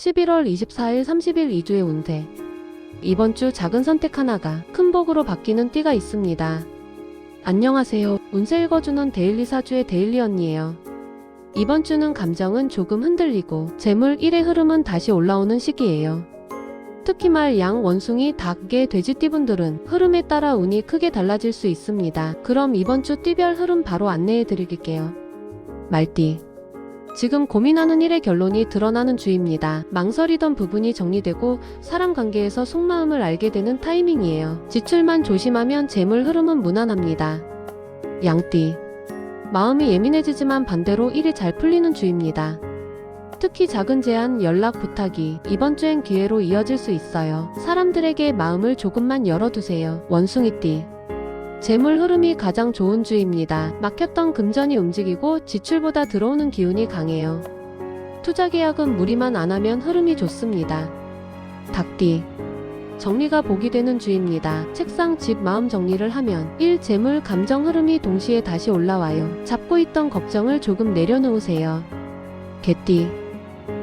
11월 24일 30일 2주의 운세. 이번 주 작은 선택 하나가 큰 복으로 바뀌는 띠가 있습니다. 안녕하세요. 운세 읽어주는 데일리 사주의 데일리 언니예요. 이번 주는 감정은 조금 흔들리고 재물 일의 흐름은 다시 올라오는 시기예요. 특히 말, 양, 원숭이, 닭, 개, 돼지띠분들은 흐름에 따라 운이 크게 달라질 수 있습니다. 그럼 이번 주 띠별 흐름 바로 안내해 드릴게요. 말띠. 지금 고민하는 일의 결론이 드러나는 주입니다. 망설이던 부분이 정리되고 사람 관계에서 속마음을 알게 되는 타이밍이에요. 지출만 조심하면 재물 흐름은 무난합니다. 양띠. 마음이 예민해지지만 반대로 일이 잘 풀리는 주입니다. 특히 작은 제안, 연락 부탁이 이번 주엔 기회로 이어질 수 있어요. 사람들에게 마음을 조금만 열어두세요. 원숭이띠. 재물 흐름이 가장 좋은 주입니다. 막혔던 금전이 움직이고 지출보다 들어오는 기운이 강해요. 투자 계약은 무리만 안 하면 흐름이 좋습니다. 닭띠. 정리가 복이 되는 주입니다. 책상, 집, 마음 정리를 하면 일, 재물, 감정 흐름이 동시에 다시 올라와요. 잡고 있던 걱정을 조금 내려놓으세요. 개띠.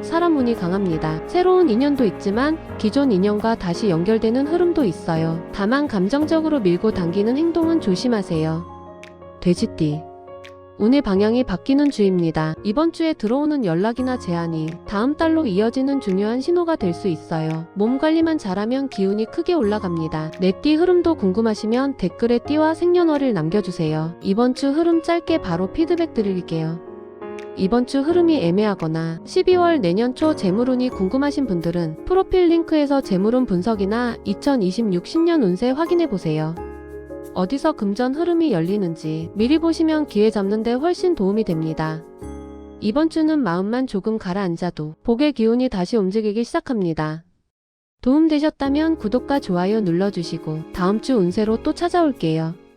사람 운이 강합니다. 새로운 인연도 있지만 기존 인연과 다시 연결되는 흐름도 있어요. 다만 감정적으로 밀고 당기는 행동은 조심하세요. 돼지띠. 운의 방향이 바뀌는 주입니다. 이번 주에 들어오는 연락이나 제안이 다음 달로 이어지는 중요한 신호가 될 수 있어요. 몸 관리만 잘하면 기운이 크게 올라갑니다. 내띠 흐름도 궁금하시면 댓글에 띠와 생년월일 남겨주세요. 이번 주 흐름 짧게 바로 피드백 드릴게요. 이번 주 흐름이 애매하거나 12월 내년 초 재물운이 궁금하신 분들은 프로필 링크에서 재물운 분석이나 2026 신년 운세 확인해 보세요. 어디서 금전 흐름이 열리는지 미리 보시면 기회 잡는데 훨씬 도움이 됩니다. 이번 주는 마음만 조금 가라앉아도 복의 기운이 다시 움직이기 시작합니다. 도움되셨다면 구독과 좋아요 눌러주시고 다음 주 운세로 또 찾아올게요.